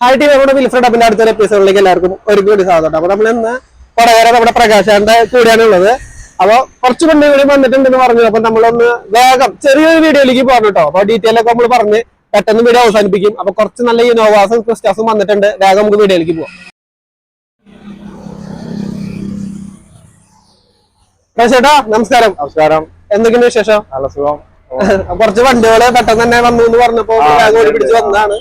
Hi team നമ്മുടെ Wilfred അപ്പിന്റെ അടുത്തൊരു എപ്പിസോഡിലേക്ക് എല്ലാവർക്കും ഒരു കൂടി സാധനം അപ്പൊ നമ്മൾ ഇന്ന് കൊടകര നമ്മുടെ പ്രകാശാന്റെ കൂടിയാണ് ഉള്ളത്. അപ്പൊ കുറച്ച് പെണ്ണ് കൂടി വന്നിട്ടുണ്ടെന്ന് പറഞ്ഞു. അപ്പൊ നമ്മളൊന്ന് വേഗം ചെറിയൊരു വീഡിയോയിലേക്ക് പോകണം കേട്ടോ. അപ്പൊ ഡീറ്റെയിൽ ഒക്കെ നമ്മൾ പറഞ്ഞ് പെട്ടെന്ന് വീഡിയോ അവസാനിപ്പിക്കും. അപ്പൊ കുറച്ച് നല്ല ഇനോവാസും ക്രിസ്റ്റാസും വന്നിട്ടുണ്ട്. വേഗം നമുക്ക് വീഡിയോയിലേക്ക് പോവാം. ചേട്ടാ നമസ്കാരം. നമസ്കാരം. എന്തൊക്കെയാണ് വിശേഷം? നല്ല സുഖം. കുറച്ച് വണ്ടികൾ പെട്ടെന്ന് തന്നെ വന്നു എന്ന് പറഞ്ഞപ്പോ പിടിച്ച് വന്നതാണ്.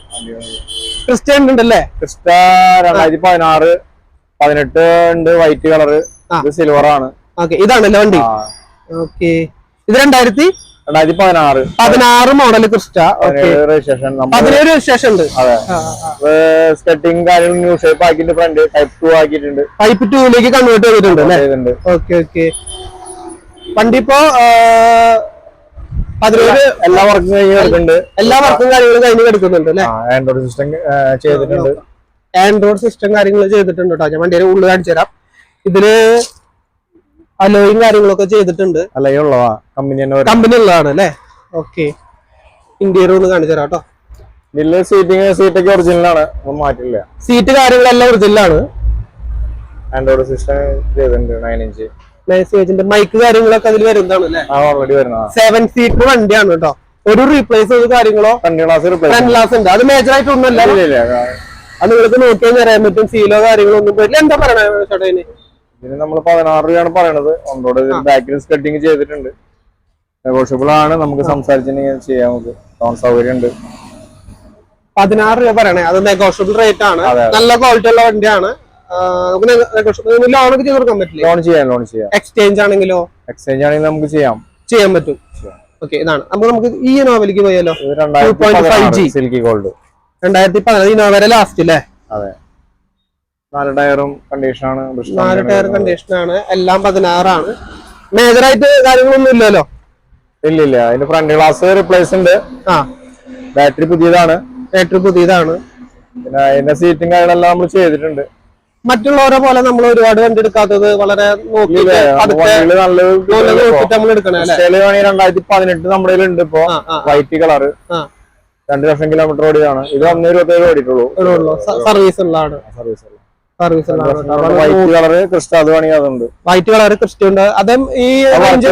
ക്രിസ്ത്യൻ ഉണ്ടല്ലേ? ക്രിസ്റ്റ രണ്ടായിരത്തി പതിനാറ് പതിനെട്ട് ഉണ്ട് വൈറ്റ് കളർ ഇത് സിൽവർ ആണ്. ഓക്കെ ഇതാണല്ലേ വണ്ടി. ഓക്കെ. ഇത് രണ്ടായിരത്തി? രണ്ടായിരത്തി പതിനാറ് പതിനാറ് മോഡൽ ക്രിസ്റ്റ രജിസ്ട്രേഷൻ പതിനേഴ് ശേഷം ഉണ്ട്. അതെ. സ്കെട്ടിങ് കാര്യങ്ങൾ ന്യൂ ഷേപ്പ് ആക്കിയിട്ട് ഫ്രണ്ട് ടൈപ്പ് ടു ആക്കിയിട്ടുണ്ട് ടൈപ്പ് ടൂലേക്ക് കൺവേർട്ട് ചെയ്തിട്ടുണ്ട് ഓക്കെ ഓക്കെ. വണ്ടി ഇപ്പോ പതിനേഴ് എല്ലാ വർക്കും കഴിഞ്ഞ് കിടക്കുന്നുണ്ട്. എല്ലാ വർക്കും കാര്യങ്ങളും കഴിഞ്ഞ് കിടക്കുന്നുണ്ട് അല്ലേ? ആൻഡ്രോയിഡ് സിസ്റ്റം ചെയ്തിട്ടുണ്ട്. ആൻഡ്രോയിഡ് സിസ്റ്റം കാര്യങ്ങൾ ചെയ്തിട്ടുണ്ട് കേട്ടോ. ഞാൻ വണ്ടിയുടെ ഉള്ളിൽ കാണിച്ചു തരാം. ഇതിൽ അലോയും കാര്യങ്ങളൊക്കെ ചെയ്തിട്ടുണ്ട്. അല്ല ഈ ഉള്ളതാ. കമ്പനി കമ്പനി ഉള്ളതാണ് അല്ലേ? ഓക്കെ. ഇന്റീരിയർ ഒന്ന് കാണിച്ചു തരാം കേട്ടോ. ഇതിൽ സീറ്റിംഗ് സീറ്റൊക്കെ ഒറിജിനൽ ആണ്. ഒന്നും മാറ്റില്ല. സീറ്റ് കാര്യങ്ങളെല്ലാം ഒറിജിനലാണ് ആൻഡ്രോയിഡ് സിസ്റ്റം ചെയ്തിട്ടുണ്ട് നയൻ ഇഞ്ച് മെസ്സേജിന്റെ മൈക്ക് കാര്യങ്ങളൊക്കെ അതിൽ വരുന്നതാണ് ഓൾറെഡി വരുന്നതാ. സെവൻ സീറ്റർ വണ്ടിയാണ് കേട്ടോ. ഒരു റീപ്ലേസ് ചെയ്ത് കാര്യങ്ങളോ? ടെൻ ക്ലാസ് ഉണ്ട്. അത് മേജർ ആയിട്ടൊന്നുമല്ല. ഇല്ല ഇല്ല അത് നിങ്ങൾക്ക് നോക്കിയാൽ അറിയാൻ പറ്റും. സീലോ കാര്യങ്ങളോ ഒന്നും പോയില്ല എന്താ പറയണേ ചേട്ടാ ഇതിന് ഇതിന് നമ്മൾ പതിനാറ് രൂപയാണ് പറയണത്. ഒന്നോട് ബാക്കിൽ സ്കട്ടിങ് ചെയ്തിട്ടുണ്ട്. നെഗോഷ്യബിൾ ആണ്. നമുക്ക് സംസാരിച്ചിട്ടുണ്ടെങ്കിൽ ചെയ്യാം നമുക്ക്. ലോൺ സൗകര്യം ഉണ്ട്. പതിനാറ് രൂപ പറയണേ. അത് നെഗോഷ്യബിൾ റേറ്റ് ആണ്. നല്ല ക്വാളിറ്റി ഉള്ള വണ്ടിയാണ്. നെഗോഷ്യബിൾ ലോണൊക്കെ ചെയ്ത് കൊടുക്കാൻ പറ്റില്ല? ലോൺ ചെയ്യാം ലോൺ ചെയ്യാം. എക്സ്ചേഞ്ച് ആണെങ്കിലോ? എക്സ്ചേഞ്ച് ആണെങ്കിൽ നമുക്ക് ചെയ്യാം. ചെയ്യാൻ പറ്റും. ഓക്കെ ഇതാണ്. നമുക്ക് നമുക്ക് ഈ നോവലിക്ക് പോയാലോ? ഇത് രണ്ടായിരത്തി 2.5G. പതിനാറ് സിൽക്കി ഗോൾഡ് രണ്ടായിരത്തി പതിനാറ് ഈ നോവലെ ലാസ്റ്റ് അല്ലേ അതെ. നാല് ടയറും കണ്ടീഷനാണ് നാല് ടയർ കണ്ടീഷൻ ആണ് എല്ലാം പതിനാറാണ്. മേജറായിട്ട് കാര്യങ്ങളൊന്നും ഇല്ലല്ലോ? ഇല്ല ഇല്ല. അതിന്റെ ഫ്രണ്ട് ഗ്ലാസ് റിപ്ലേസ് ഉണ്ട്. ആ. ബാറ്ററി പുതിയതാണ്. ബാറ്ററി പുതിയതാണ്. പിന്നെ അതിന്റെ സീറ്റും കാര്യങ്ങളെല്ലാം നമ്മൾ ചെയ്തിട്ടുണ്ട്. മറ്റുള്ളവരെ പോലെ നമ്മൾ ഒരുപാട് കണ്ടെടുക്കാത്തത് വളരെ രണ്ടായിരത്തി പതിനെട്ട് നമ്മുടെ ഉണ്ട് ഇപ്പോ. വൈറ്റ് കളറ് രണ്ട് ലക്ഷം കിലോമീറ്റർ ഓടിയാണ് ഇത് അന്ന് ഇരുപത്തേഴ് ഓടിയിട്ടുള്ളൂ. സർവീസ് ഉള്ളതാണ് service service white colour Crysta അത് പണി അതുണ്ട്. വൈറ്റ് കളർ ക്രിസ്റ്റ ഉണ്ട് അതും ഈ റേഞ്ച്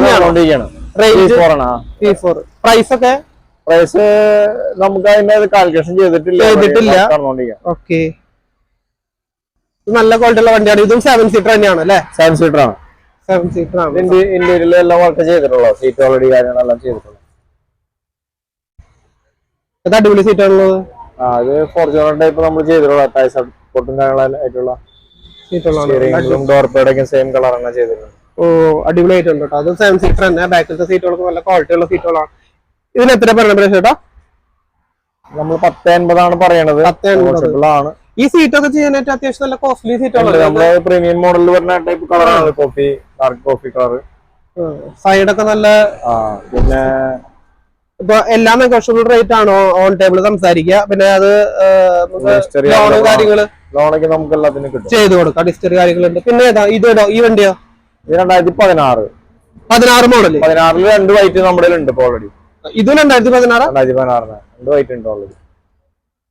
പ്രൈസ് ഒക്കെ? പ്രൈസ് നമുക്ക് അതിന്റെ കാൽക്കുലേഷൻ ചെയ്തിട്ടില്ല. ചെയ്തിട്ടില്ല. ഓക്കെ നല്ല ക്വാളിറ്റി ഉള്ള വണ്ടിയാണ്. ഇതും സെവൻ സീറ്റർ തന്നെയാണ് അല്ലെ? സെവൻ സീറ്റർ ആണ്. സെവൻ സീറ്റർ ആണ്. ഇന്റീരിയർ എല്ലാം വർക്ക് ചെയ്തിട്ടുള്ളൂ സീറ്റ് ഓൾറെഡി കാര്യങ്ങളെല്ലാം ചെയ്തിട്ടുള്ളൂ ഇത് അടിപൊളി സീറ്റ് ആണുള്ളത്. അത് ഫോർച്യൂണർ ടൈപ്പ് നമ്മൾ ചെയ്തിട്ടുള്ള ടയർ സപ്പോർട്ടും ഡോർ പേടൊക്കെ സെയിം കളറാണ് ഓ അടിപൊളിയായിട്ടുണ്ട് കേട്ടോ. അത് സെവൻ സീറ്റർ തന്നെ. ബാക്കിലത്തെ സീറ്റുകൾക്ക് നല്ല ക്വാളിറ്റി ഉള്ള സീറ്റുകളാണ് ഇതിന് എത്ര പറയണ ചേട്ടാ നമ്മൾ പത്ത് എൺപതാണ് പറയണത്. ആണ്. ഈ സീറ്റ് ഒക്കെ ചെയ്യാനായിട്ട് അത്യാവശ്യം നല്ല കോസ്റ്റ്ലി സീറ്റ് സീറ്റുകളാണ് പ്രീമിയം മോഡലിൽ വരുന്ന ടൈപ്പ് കളറാണ് കോഫി ഡാർക്ക് കോഫി കളർ സൈഡൊക്കെ നല്ല പിന്നെ ഇപ്പൊ എല്ലാം നെഗോഷ്യബിൾ റേറ്റ് ആണോ ഓൺ ടേബിൾ സംസാരിക്കുക. പിന്നെ അത് ലോണ് കാര്യങ്ങൾ ലോണൊക്കെ നമുക്ക് എല്ലാത്തിനും ചെയ്തു ചെയ്ത് കൊടുക്കാം. ഡിസ്റ്ററി കാര്യങ്ങളുണ്ട്. പിന്നെ ഏതാ? ഇതോ ഈ വണ്ടിയോ? ഇത് രണ്ടായിരത്തി പതിനാറ് പതിനാറ് മോഡൽ പതിനാറിൽ രണ്ട് വൈറ്റ് നമ്മുടെ ഉണ്ട് ഓൾറെഡി ഇതും രണ്ടായിരത്തി പതിനാറ് രണ്ടായിരത്തി പതിനാറിന് രണ്ട് വൈറ്റ് ഉണ്ട് ഓൾറെഡി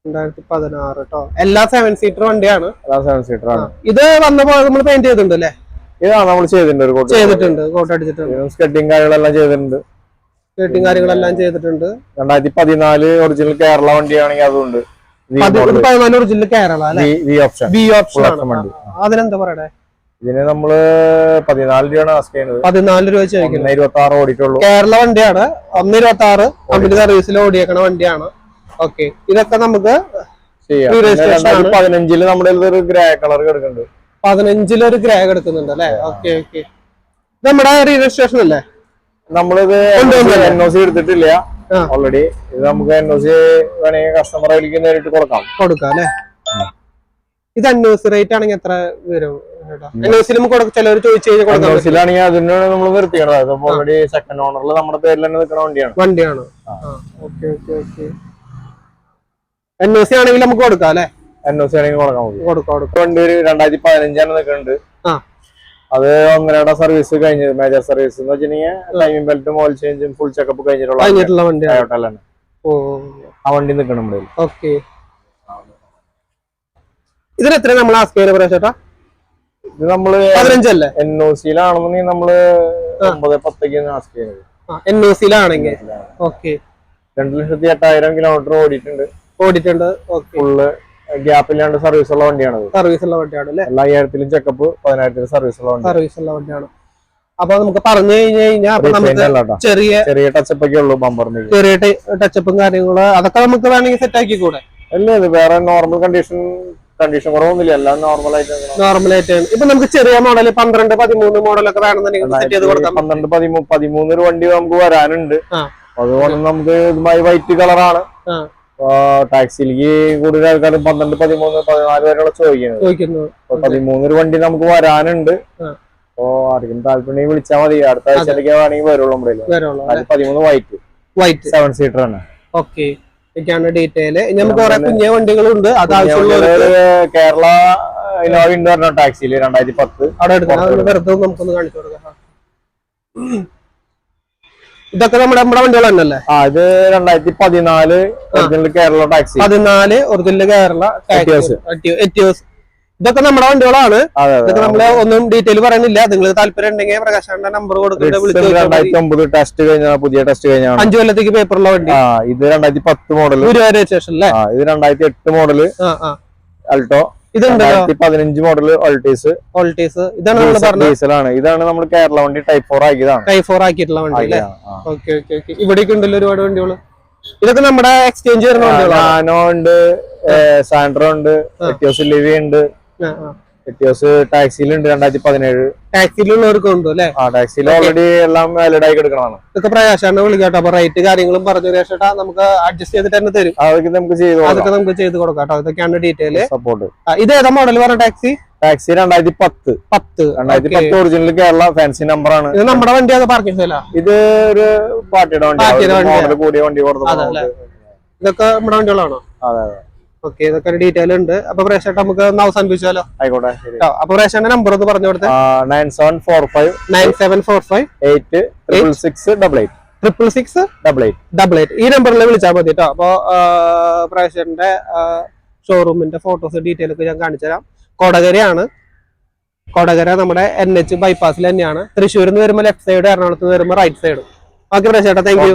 രണ്ടായിരത്തി പതിനാറ് കേട്ടോ എല്ലാ സെവൻ സീറ്റർ വണ്ടിയാണ്. അതാണ് സെവൻ സീറ്റർ ആണ്. ഇത് വന്നപ്പോ നമ്മൾ പെയിന്റ് ചെയ്തിട്ടുണ്ട് അല്ലേ? നമ്മൾ ചെയ്തിട്ടുണ്ട് ഒരു കോട്ട് ചെയ്തിട്ടുണ്ട് കോട്ട് അടിച്ചിട്ടുണ്ട്. സ്കെട്ടിങ് കാര്യങ്ങളെല്ലാം ചെയ്തിട്ടുണ്ട്. സ്കേട്ടിങ് കാര്യങ്ങളെല്ലാം ചെയ്തിട്ടുണ്ട്. രണ്ടായിരത്തി പതിനാല് ഒറിജിനൽ കേരള വണ്ടിയാണെങ്കിൽ അതുണ്ട്. പതിനാല് original Kerala option B option അതിനെന്താ പറയണേ? ഇതിന് നമ്മൾ പതിനാല് രൂപയാണ് ആസ്ക് ചെയ്യുന്നത്. പതിനാല് രൂപ ചോദിക്കുന്നത് ഇരുപത്തി ആറ് ഓടിയിട്ടുള്ളൂ. കേരള വണ്ടിയാണ്. ഒന്ന് ഇരുപത്തി ആറ് കമ്പനി സർവീസിൽ ഓടിയേക്കണ വണ്ടിയാണ്. ഓക്കെ. ഇതൊക്കെ നമുക്ക് പതിനഞ്ചിൽ നമ്മുടെ ഒരു ഗ്രേ കളർ കിടക്കുന്നുണ്ട്. പതിനഞ്ചിലൊരു ഗ്രേ എടുക്കുന്നുണ്ട് അല്ലെ ഓക്കെ ഓക്കെ. നമ്മുടെ രജിസ്ട്രേഷൻ അല്ലേ? നമ്മളിത്? എൻ ഒ സി എടുത്തിട്ടില്ല. ഓൾറെഡി ഇത് നമുക്ക് എൻ ഒ സി വേണമെങ്കിൽ കസ്റ്റമർ അതിലേക്ക് നേരിട്ട് കൊടുക്കാം. കൊടുക്കാം അല്ലെ? ഇത് അന്വേഴ്സ് റേറ്റ് ആണെങ്കിൽ എത്ര വരും ചിലവർ ചോദിച്ചു കഴിഞ്ഞാൽ അതിനാണ് നമ്മൾ നിർത്തിക്കണത്. ഓൾറെഡി സെക്കൻഡ് ഓണറിൽ നമ്മുടെ പേരിൽ തന്നെ നിൽക്കുന്ന വണ്ടിയാണ്. വണ്ടിയാണ്. Okay okay okay. അന്വേഴ്സി ആണെങ്കിൽ നമുക്ക് കൊടുക്കാം അല്ലെ? എൻ ഒ സി ആണെങ്കിൽ കൊടുക്കാൻ കൊടുക്കാം കൊടുക്കാം. വണ്ടി ഒരു രണ്ടായിരത്തി പതിനഞ്ചാണ് നിൽക്കുന്നുണ്ട് അത് അങ്ങനെയുള്ള സർവീസ് കഴിഞ്ഞത് മേജർ സർവീസ് എന്ന് വെച്ചിട്ടുണ്ടെങ്കിൽ ടൈമിംഗ് ബെൽറ്റും ഓയിൽ ചേഞ്ചും ഫുൾ ചെക്കപ്പ് കഴിഞ്ഞിട്ടുള്ള വണ്ടി. വണ്ടിയാണ് ടൊയോട്ട തന്നെ ഓ. ആ വണ്ടി നിൽക്കണം നമ്മുടെ. ഓക്കെ. ഇതിന് എത്ര നമ്മൾ ആസ്ക് ചെയ്യുന്നത് പ്രേക്ഷേട്ടാ ഇത് നമ്മൾ പതിനഞ്ചല്ലേ എൻ ഒ സിയിലാണെന്നുണ്ടെങ്കിൽ നമ്മൾ ഒമ്പത് പത്തേക്ക് ആസ്ക് ചെയ്യുന്നത്. എൻ ഒ സിയിലാണെങ്കിൽ ഓക്കെ. രണ്ടു ലക്ഷത്തി എട്ടായിരം കിലോമീറ്റർ ഓടിയിട്ടുണ്ട്. ഓടിയിട്ടുണ്ട്. ഫുള്ള് ഗ്യാപ്പ് ഇല്ലാണ്ട് സർവീസ് ഉള്ള വണ്ടിയാണ് സർവീസ് ഉള്ള വണ്ടിയാണ് അല്ലേ? എല്ലാ അയ്യായിരത്തിലും ചെക്കപ്പ് പതിനായിരത്തിലും സർവീസ് ഉള്ള വണ്ടി സർവീസ് ഉള്ള വണ്ടിയാണ്. അപ്പൊ നമുക്ക് പറഞ്ഞു കഴിഞ്ഞു കഴിഞ്ഞാൽ ചെറിയ ചെറിയ ടച്ചപ്പ് ഒക്കെ ഉള്ളൂ ബമ്പറിന് ചെറിയ ടച്ചപ്പും കാര്യങ്ങളും അതൊക്കെ നമുക്ക് വേണമെങ്കിൽ സെറ്റ് ആക്കി കൂടെ? അല്ല ഇത് വേറെ നോർമൽ കണ്ടീഷൻ കണ്ടീഷൻ കുറവൊന്നുമില്ല. എല്ലാം നോർമൽ ആയിട്ട്. നോർമൽ ആയിട്ട്. ഇപ്പൊ നമുക്ക് ചെറിയ മോഡൽ പന്ത്രണ്ട് പതിമൂന്ന് മോഡലൊക്കെ വേണമെന്നുണ്ടെങ്കിൽ സെറ്റ് ചെയ്ത് കൊടുക്കാം. പന്ത്രണ്ട് പതിമൂന്ന് പതിമൂന്ന് വണ്ടി നമുക്ക് വരാനുണ്ട്. അതുപോലെ അതുകൊണ്ട് നമുക്ക് ഇതുമായി വൈറ്റ് കളറാണ് ടാക്സിയിലേക്ക് കൂടുതൽ ആൾക്കാർ പന്ത്രണ്ട് പതിമൂന്ന് പതിനാല് വരെയുള്ള ചോദിക്കുന്നത്. ചോദിക്കുന്നു. അപ്പൊ പതിമൂന്ന് ഒരു വണ്ടി നമുക്ക് വരാനുണ്ട്. അപ്പോ ആർക്കും താല്പര്യം വിളിച്ചാൽ മതി. അടുത്ത ആഴ്ചയിലേക്ക് വേണമെങ്കിൽ വരുള്ളൂ നമ്മുടെ. പതിമൂന്ന് വൈറ്റ് വൈറ്റ് സെവൻ സീറ്റർ ആണ്. ഓക്കെ ഇതൊക്കെയാണ് ഡീറ്റെയിൽ നമുക്ക് കുറെ കുഞ്ഞ വണ്ടികളുണ്ട്. അത് ആവശ്യമുള്ള കേരള ഇന്നോവ ഉണ്ട് പറഞ്ഞ ടാക്സിയിൽ രണ്ടായിരത്തി പത്ത്. അവിടെ എടുക്കാം വെറുതെ നമുക്കൊന്ന് കാണിച്ചു കൊടുക്കാം. ഇതൊക്കെ നമ്മുടെ നമ്മുടെ വണ്ടികൾ തന്നെയല്ലേ? ആ ഇത് രണ്ടായിരത്തി പതിനാല് ഒറിജിനൽ കേരള ടാക്സി പതിനാല് ഒറിജിനൽ കേരള ടാക്സി എറ്റിയോസ് ഇതൊക്കെ നമ്മുടെ വണ്ടികളാണ്. ഇതൊക്കെ നമ്മൾ ഒന്നും ഡീറ്റെയിൽ പറയുന്നില്ല നിങ്ങൾക്ക് താല്പര്യം ഉണ്ടെങ്കിൽ പ്രകാശാന്റെ നമ്പർ കൊടുത്തിട്ട് രണ്ടായിരത്തി ഒമ്പത് ടെസ്റ്റ് പുതിയ ടെസ്റ്റ് കഴിഞ്ഞാണ്. അഞ്ചു കൊല്ലത്തേക്ക് പേപ്പറുള്ള വണ്ടി. ഇത് രണ്ടായിരത്തി പത്ത് മോഡൽ ഗുരുവായൂർ സ്റ്റേഷൻ അല്ലേ? ഇത് രണ്ടായിരത്തി എട്ട് മോഡൽ ആ ആ. അൾട്ടോ ഇതുണ്ടല്ലോ? പതിനഞ്ച് മോഡൽ ഓൾട്ടീസ് ഓൾട്ടീസ് ഇതാണ് നമ്മൾ പറഞ്ഞ ഡീസലാണ് ഇതാണ് നമ്മൾ കേരള വണ്ടി ടൈപ്പ് ഫോർ ആക്കിയതാണ്. ടൈപ്പ് ഫോർ ആക്കിയിട്ടുള്ള വണ്ടി അല്ലേ. ഓക്കെ ഓക്കെ ഓക്കെ ഇവിടേക്ക് ഉണ്ടല്ലോ ഒരുപാട് വണ്ടികൾ ഇതൊക്കെ നമ്മുടെ എക്സ്ചേഞ്ച് വരുന്ന വണ്ടികളാണ്? നാനോ ഉണ്ട് സാൻഡ്രോ ഉണ്ട് ലിവി ഉണ്ട്. എറ്റിയോസ് ടാക്സിയിലുണ്ട് രണ്ടായിരത്തി പതിനേഴ് ടാക്സിയിലുള്ളവർക്കും ഉണ്ട് അല്ലേ? ആ ടാക്സിയിൽ ഓൾറെഡി എല്ലാം വാലിഡ് ആയി കിടക്കണതാണ് ഇതൊക്കെ പ്രകാശാണ് വിളിക്കാട്ടോ. അപ്പൊ റേറ്റ് കാര്യങ്ങളും പറഞ്ഞു ശേഷം നമുക്ക് അഡ്ജസ്റ്റ് ചെയ്തിട്ട് തന്നെ തരും. അതൊക്കെ നമുക്ക് ചെയ്തു അതൊക്കെ നമുക്ക് ചെയ്ത് കൊടുക്കാം കേട്ടോ ഇതൊക്കെയാണ് ഡീറ്റെയിൽ സപ്പോർട്ട് ഇത് ഏതാ മോഡൽ പറഞ്ഞ ടാക്സി? ടാക്സി രണ്ടായിരത്തി പത്ത്. പത്ത് രണ്ടായിരത്തി പത്ത് ഒറിജിനൽ കേരള ഫാൻസി നമ്പർ ആണ്. ഇത് നമ്മുടെ വണ്ടി അത് പാർക്കിംഗ് ഇത് ഒരു പാർട്ടിയുടെ വണ്ടി കൂടിയ വണ്ടി കൊടുത്തു ഇതൊക്കെ നമ്മുടെ വണ്ടികളാണോ? അതെ അതെ. ഓക്കെ ഇതൊക്കെ ഡീറ്റെയിൽ ഉണ്ട്. അപ്പൊ പ്രേക്ഷേട്ട നമുക്ക് ഒന്ന് അവസാനിപ്പിച്ചാലോ ആയിക്കോട്ടെ അപ്പൊ പ്രേക്ഷന്റെ നമ്പർ ഒന്ന് പറഞ്ഞു കൊടുത്തേ. Nine seven four five nine seven four five eight triple six double eight triple six double eight double eight ഈ നമ്പറിൽ വിളിച്ചാൽ മതി കേട്ടോ അപ്പോൾ പ്രേക്ഷന്റെ ഷോറൂമിന്റെ ഫോട്ടോസ് ഡീറ്റെയിൽ ഒക്കെ ഞാൻ കാണിച്ചു തരാം കൊടകരയാണ്. കൊടകര നമ്മുടെ എൻ എച്ച് ബൈപ്പാസിൽ തന്നെയാണ്. തൃശ്ശൂരിൽ നിന്ന് വരുമ്പോൾ ലെഫ്റ്റ് സൈഡ് എറണാകുളത്ത് നിന്ന് വരുമ്പോൾ റൈറ്റ് സൈഡ് ഓക്കെ പ്രേക്ഷേട്ടാ താങ്ക് യു